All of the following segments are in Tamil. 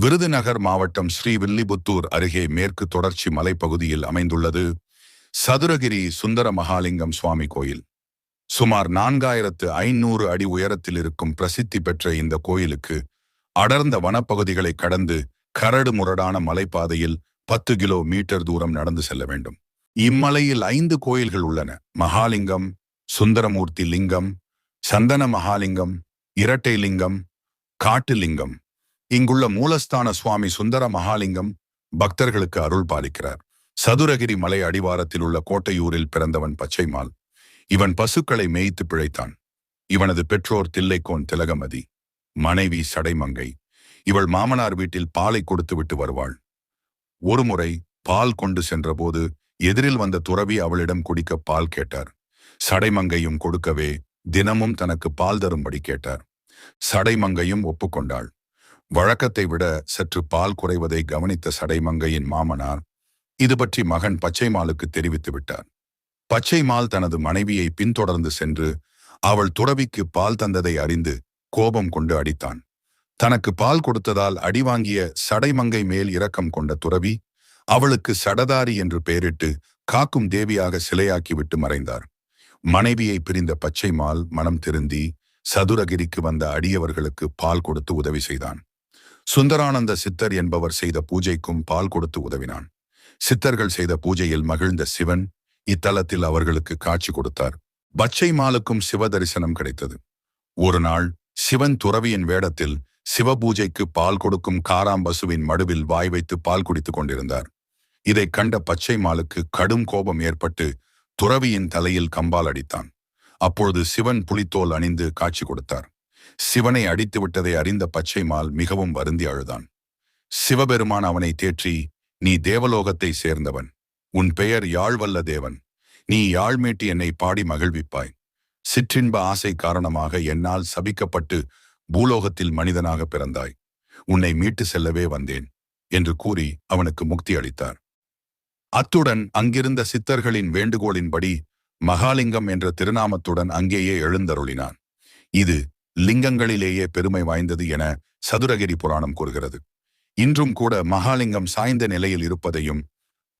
விருதுநகர் மாவட்டம் ஸ்ரீவில்லிபுத்தூர் அருகே மேற்கு தொடர்ச்சி மலைப்பகுதியில் அமைந்துள்ளது சதுரகிரி சுந்தர மகாலிங்கம் சுவாமி கோயில். சுமார் நான்காயிரத்து ஐநூறு அடி உயரத்தில் இருக்கும் பிரசித்தி பெற்ற இந்த கோயிலுக்கு அடர்ந்த வனப்பகுதிகளை கடந்து கரடு முரடான மலைப்பாதையில் பத்து கிலோ மீட்டர் தூரம் நடந்து செல்ல வேண்டும். இம்மலையில் ஐந்து கோயில்கள் உள்ளன. மகாலிங்கம் சுந்தரமூர்த்தி லிங்கம் சந்தன மகாலிங்கம் இரட்டை லிங்கம் காட்டு லிங்கம். இங்குள்ள மூலஸ்தான சுவாமி சுந்தர மகாலிங்கம் பக்தர்களுக்கு அருள் பாலிக்கிறார். சதுரகிரி மலை அடிவாரத்தில் உள்ள கோட்டையூரில் பிறந்தவன் பச்சைமால். இவன் பசுக்களை மேய்த்து பிழைத்தான். இவனது பெற்றோர் தில்லைக்கோன் திலகமதி. மனைவி சடைமங்கை. இவள் மாமனார் வீட்டில் பாலை கொடுத்து விட்டு வருவாள். ஒருமுறை பால் கொண்டு சென்றபோது எதிரில் வந்த துறவி அவளிடம் குடிக்க பால் கேட்டார். சடைமங்கையும் கொடுக்கவே தினமும் தனக்கு பால் தரும்படி கேட்டார். சடைமங்கையும் ஒப்புக்கொண்டாள். வழக்கத்தை விட சற்று பால் குறைவதை கவனித்த சடைமங்கையின் மாமனார் இது பற்றி மகன் பச்சைமாலுக்கு தெரிவித்து விட்டார். பச்சைமால் தனது மனைவியை பின்தொடர்ந்து சென்று அவள் துறவிக்கு பால் தந்ததை அறிந்து கோபம் கொண்டு அடித்தான். தனக்கு பால் கொடுத்ததால் அடி வாங்கிய சடைமங்கை மேல் இரக்கம் கொண்ட துறவி அவளுக்கு சடதாரி என்று பெயரிட்டு காக்கும் தேவியாக சிலையாக்கிவிட்டு மறைந்தார். மனைவியை பிரிந்த பச்சைமால் மனம் திருந்தி சதுரகிரிக்கு வந்த அடியவர்களுக்கு பால் கொடுத்து உதவி செய்தான். சுந்தரானந்த சித்தர் என்பவர் செய்த பூஜைக்கும் பால் கொடுத்து உதவினான். சித்தர்கள் செய்த பூஜையில் மகிழ்ந்த சிவன் இத்தலத்தில் அவர்களுக்கு காட்சி கொடுத்தார். பச்சை மாலுக்கும் சிவ தரிசனம் கிடைத்தது. ஒரு நாள் சிவன் துறவியின் வேடத்தில் சிவபூஜைக்கு பால் கொடுக்கும் காராம்பசுவின் மடுவில் வாய் வைத்து பால் குடித்துக் கொண்டிருந்தார். இதை கண்ட பச்சை மாலுக்கு கடும் கோபம் ஏற்பட்டு துறவியின் தலையில் கம்பால் அடித்தான். அப்பொழுது சிவன் புலித்தோல் அணிந்து காட்சி கொடுத்தார். சிவனை அடித்து விட்டதை அறிந்த பச்சைமால் மிகவும் வருந்தி அழுதான். சிவபெருமான் அவனை தேற்றி நீ தேவலோகத்தை சேர்ந்தவன். உன் பெயர் யாழ்வல்ல தேவன் நீ யாழ் மீட்டி என்னை பாடி மகிழ்விப்பாய். சிற்றின்ப ஆசை காரணமாக என்னால் சபிக்கப்பட்டு பூலோகத்தில் மனிதனாக பிறந்தாய். உன்னை மீட்டு செல்லவே வந்தேன் என்று கூறி அவனுக்கு முக்தி அளித்தார். அத்துடன் அங்கிருந்த சித்தர்களின் வேண்டுகோளின்படி மகாலிங்கம் என்ற திருநாமத்துடன் அங்கேயே எழுந்தருளினான். இது லிங்கங்களிலேயே பெருமை வாய்ந்தது என சதுரகிரி புராணம் கூறுகிறது. இன்றும் கூட மகாலிங்கம் சாய்ந்த நிலையில் இருப்பதையும்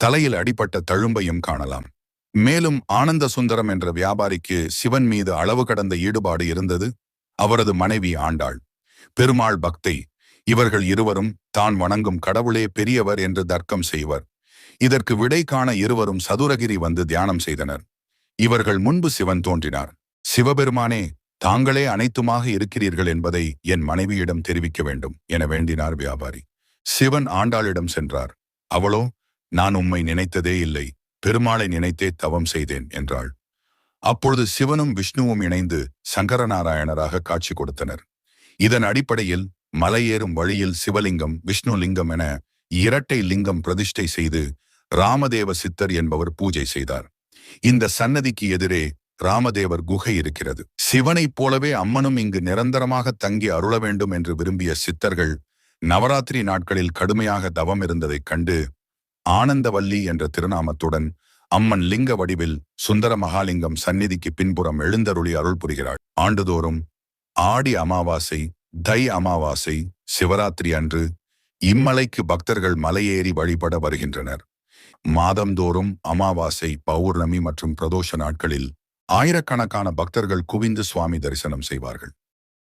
தலையில் அடிப்பட்ட தழும்பையும் காணலாம். மேலும் ஆனந்த சுந்தரம் என்ற வியாபாரிக்கு சிவன் மீது அளவு கடந்த ஈடுபாடு இருந்தது அவரது மனைவி ஆண்டாள். பெருமாள் பக்தை இவர்கள் இருவரும் தான் வணங்கும் கடவுளே பெரியவர் என்று தர்க்கம் செய்வர். இதற்கு விடை காண இருவரும் சதுரகிரி வந்து தியானம் செய்தனர். இவர்கள் முன்பு சிவன் தோன்றினார். சிவபெருமானே தாங்களே அனைத்துமாக இருக்கிறீர்கள் என்பதை என் மனைவியிடம் தெரிவிக்க வேண்டும் என வேண்டினார் வியாபாரி. சிவன் ஆண்டாளிடம் சென்றார். அவளோ நான் உம்மை நினைத்ததே இல்லை. பெருமாளை நினைத்தே தவம் செய்தேன் என்றாள். அப்பொழுது சிவனும் விஷ்ணுவும் இணைந்து சங்கரநாராயணராக காட்சி கொடுத்தனர். இதன் அடிப்படையில் மலையேறும் வழியில் சிவலிங்கம் விஷ்ணு லிங்கம் என இரட்டை லிங்கம் பிரதிஷ்டை செய்து ராமதேவ சித்தர் என்பவர் பூஜை செய்தார். இந்த சன்னதிக்கு எதிரே ராமதேவர் குகை இருக்கிறது. சிவனைப் போலவே அம்மனும் இங்கு நிரந்தரமாக தங்கி அருள வேண்டும் என்று விரும்பிய சித்தர்கள் நவராத்திரி நாட்களில் கடுமையாக தவம் இருந்ததைக் கண்டு ஆனந்தவல்லி என்ற திருநாமத்துடன் அம்மன் லிங்க வடிவில் சுந்தர மகாலிங்கம் சந்நிதிக்கு பின்புறம் எழுந்தருளி அருள் புரிகிறாள். ஆண்டுதோறும் ஆடி அமாவாசை தை அமாவாசை சிவராத்திரி அன்று இம்மலைக்கு பக்தர்கள் மலையேறி வழிபட வருகின்றனர். மாதந்தோறும் அமாவாசை பௌர்ணமி மற்றும் பிரதோஷ நாட்களில் ஆயிரக்கணக்கான பக்தர்கள் குவிந்து சுவாமி தரிசனம் செய்வார்கள்.